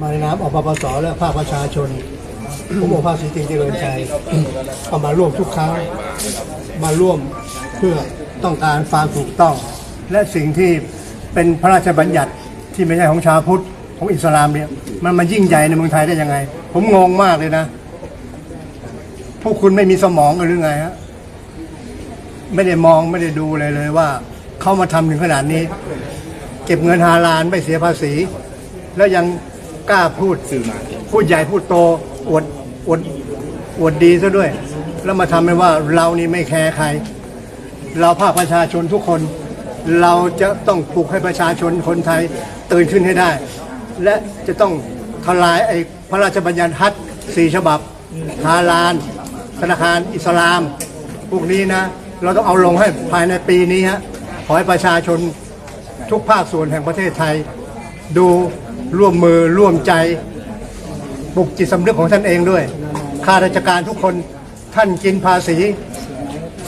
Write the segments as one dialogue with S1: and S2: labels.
S1: มาในนามอปปสและภาคประชาชนผมโอภาสศรีติงเจริญใจก็มาร่วมทุกครั้ง มาร่วมเพื่อต้องการความถูกต้อง และสิ่งที่เป็นพระราชบัญญัติที่ไม่ใช่ของชาวพุทธของอิสลามเนี่ยมันมายิ่งใหญ่ในเมืองไทยได้ยังไง ผมงงมากเลยนะ พวกคุณไม่มีสมองกันหรือไงฮะไม่ได้มองไม่ได้ดูเลยเลยว่า เขามาทำถึงขนาดนี้ เก็บเงินหาลานไม่เสียภาษี แล้วยัง กล้าพูดพูดใหญ่พูดโตอวดอวดอวดดีซะด้วย แล้วมาทำให้ว่าเรานี่ไม่แคร์ใคร เราภาคประชาชนทุกคน เราจะต้องปลุกให้ประชาชนคนไทยตื่นขึ้นให้ได้ และจะต้องทลายไอ้พระราชบัญญัติฮัตสี่ฉบับฮาลานธนาคารอิสลาม พวกนี้นะ เราต้องเอาลงให้ภายในปีนี้ฮะขอให้ประชาชนทุกภาคส่วนแห่งประเทศไทยดู ร่วมมือร่วมใจปลุกจิตสำนึกของท่านเองด้วยข้าราชการทุกคนท่านกินภาษี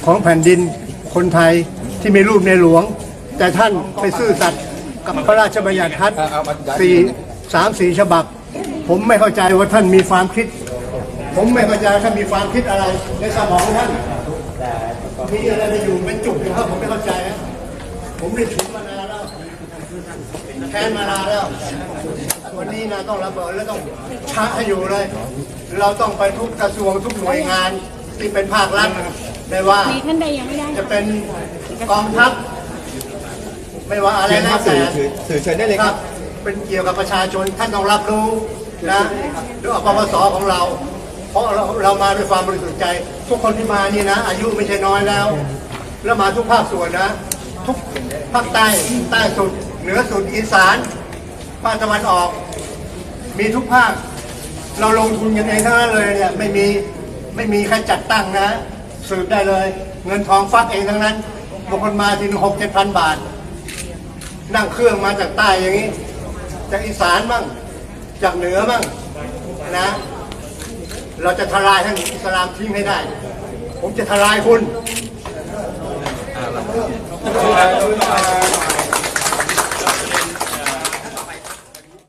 S1: ของแผ่นดินคนไทยที่มีรูปในหลวง แต่ท่านไปซื่อสัตย์กับพระราชบัญญัติฮัตสี่สามสี่ฉบับ ผมไม่เข้าใจว่าท่านมีความคิด ผมไม่เข้าใจท่านมีความคิดอะไรในสมองท่านมีอะไรไปอยู่เป็นจุกอยู่ครับผมไม่เข้าใจนะผมได้ฉุนมานานแล้ว แค้นมานานแล้ว วันนี้นะต้องระเบิดแล้วต้องช้าให้อยู่เลย เราต้องไปทุกกระทรวงทุกหน่วยงานที่เป็นภาครัฐไม่ว่า
S2: มีท่านใดยังไม่ได้
S1: จะเป็นกองทัพไม่ว่าอะไร
S3: เชิญค
S1: แล้
S3: รั
S1: ว
S3: บ
S1: แต่
S3: สื่อสื่อสื่อเชิญได้เลย
S1: ค
S3: ค
S1: รั
S3: รั
S1: บบเป็นเกี่ยวกับประชาชนท่านต้องรับรู้นะด้วยอปปสของเรา เพราะเราเรามาด้วยความบริสุทธิ์ใจ ทุกคนที่มานี่นะ อายุไม่ใช่น้อยแล้ว แล้วมาทุกภาคส่วนนะ ทุกภาคใต้ใต้สุดเห นือสุดอีสานภาคตะวันออก มีทุกภาค เราลงทุนกันเองทั้งนั้นเลยเนี่ยไม่มีไม่มีใครจัดตั้งนะ สืบได้เลย เงินทองฟักเองทั้งนั้นบางคนมาทีนึงหกเจ็ดพันบาท นั่งเครื่องมาจากใต้อย่างนี้ จากอีสานบ้าง จากเหนือบ้างนะ เราจะทลายท่านอิสลามทิ้งให้ได้ ผมจะทลายคุณ